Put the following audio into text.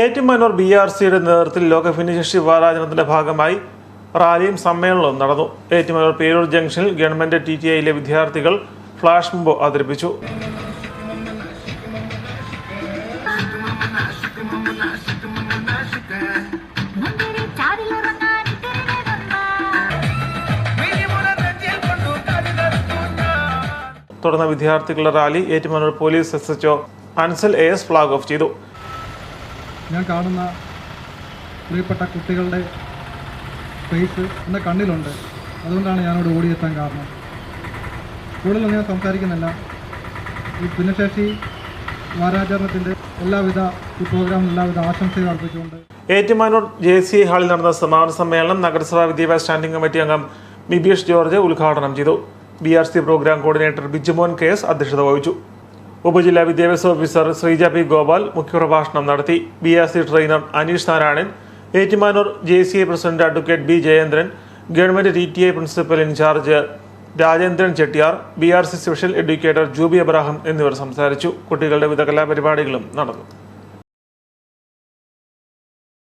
Ettumanoor B R സിയുടെ നേതൃത്വത്തിൽ ലോക ഭിന്നശേഷി വാരാചരണത്തിന്റെ ഭാഗമായി റാലിയും സമ്മേളനവും നടന്നു. ഏറ്റുമാനൂർ പേരൂർ ജംഗ്ഷനിൽ ഗവൺമെന്റ് ടി ടി ഐയിലെ വിദ്യാർത്ഥികൾ ഫ്ലാഷ് മുമ്പ് അവതരിപ്പിച്ചു. തുടർന്ന് വിദ്യാർത്ഥികളുടെ rally Ettumanoor police S H O Ansal A S flag off ചെയ്തു. ഞാൻ കാണുന്ന പ്രിയപ്പെട്ട കുട്ടികളുടെ ഫേസ് എന്റെ കണ്ണിലുണ്ട്. അതുകൊണ്ടാണ് ഞാനവിടെ ഓടിയെത്താൻ കാരണം. കൂടുതലൊന്നും ഞാൻ സംസാരിക്കുന്നില്ല. ഈ ഭിന്നശേഷി വാരാചരണത്തിന്റെ എല്ലാവിധ ഈ പ്രോഗ്രാമിന് എല്ലാവിധ ആശംസകൾ അർപ്പിച്ചുകൊണ്ട് ഏറ്റുമാനൂർ ജെ സി ഹാളിൽ നടന്ന സമാപന സമ്മേളനം നഗരസഭാ വിദ്യാഭ്യാസ സ്റ്റാൻഡിംഗ് കമ്മിറ്റി അംഗം ബിബീഷ് ജോർജ് ഉദ്ഘാടനം ചെയ്തു. B R C program coordinator Bijumon K S അധ്യക്ഷത വഹിച്ചു. ഉപജില്ലാ വിദ്യാഭ്യാസ ഓഫീസർ ശ്രീജ പി ഗോപാൽ മുഖ്യപ്രഭാഷണം നടത്തി. B R C trainer Aneesh Narayanan Ettumanoor J C I president advocate B Jayendran government T T I principal in-charge Rajendran Chettiar B R C special educator Juby Abraham എന്നിവർ സംസാരിച്ചു. കുട്ടികളുടെ വിവിധ കലാപരിപാടികളും നടന്നു.